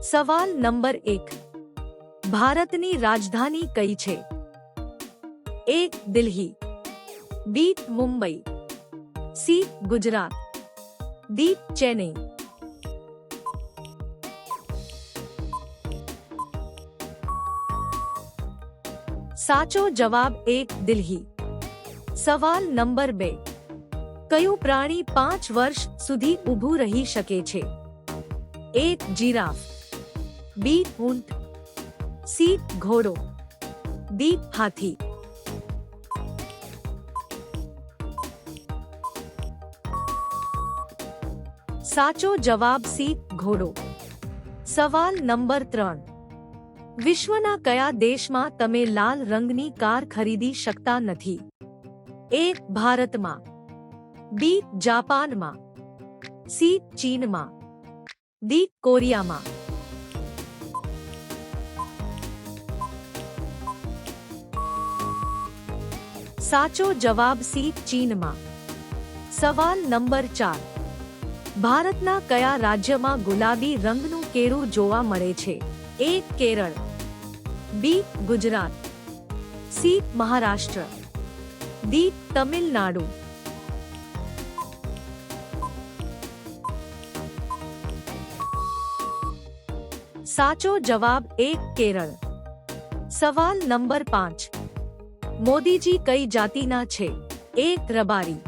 સવાલ નંબર એક ભારતની રાજધાની કઈ છે A Delhi B Mumbai C Gujarat D Chennai સાચો જવાબ એક દિલ્હી સવાલ નંબર બે કયું પ્રાણી પાંચ વર્ષ સુધી ઊભું રહી શકે છે એક જીરાફ બી ઊંટ સી ઘોડો ડી હાથી સાચો જવાબ સી ઘોડો સવાલ નંબર ત્રણ વિશ્વના કયા દેશમાં તમે લાલ રંગની કાર ખરીદી શકતા નથી એ ભારતમાં બી જાપાનમાં સી ચીનમાં ડી કોરિયામાં સાચો જવાબ સી ચીનમાં. સવાલ નંબર ચાર. ભારતના કયા રાજ્યમાં ગુલાબી રંગનું કેળું જોવા મળે છે? A, Kerala. B, Gujarat. C, Maharashtra. D, Tamil Nadu. સાચો જવાબ એક કેરળ. સવાલ નંબર પાંચ. મોદીજી કઈ જાતિના છે એક Rabari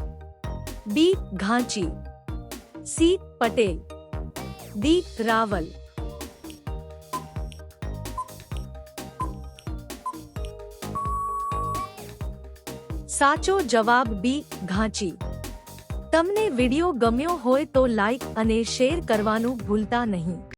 B Ghanchi C Patel D Raval સાચો જવાબ બી ઘાંચી તમને વિડિયો ગમ્યો હોય તો લાઈક અને શેર કરવાનું ભૂલતા નહીં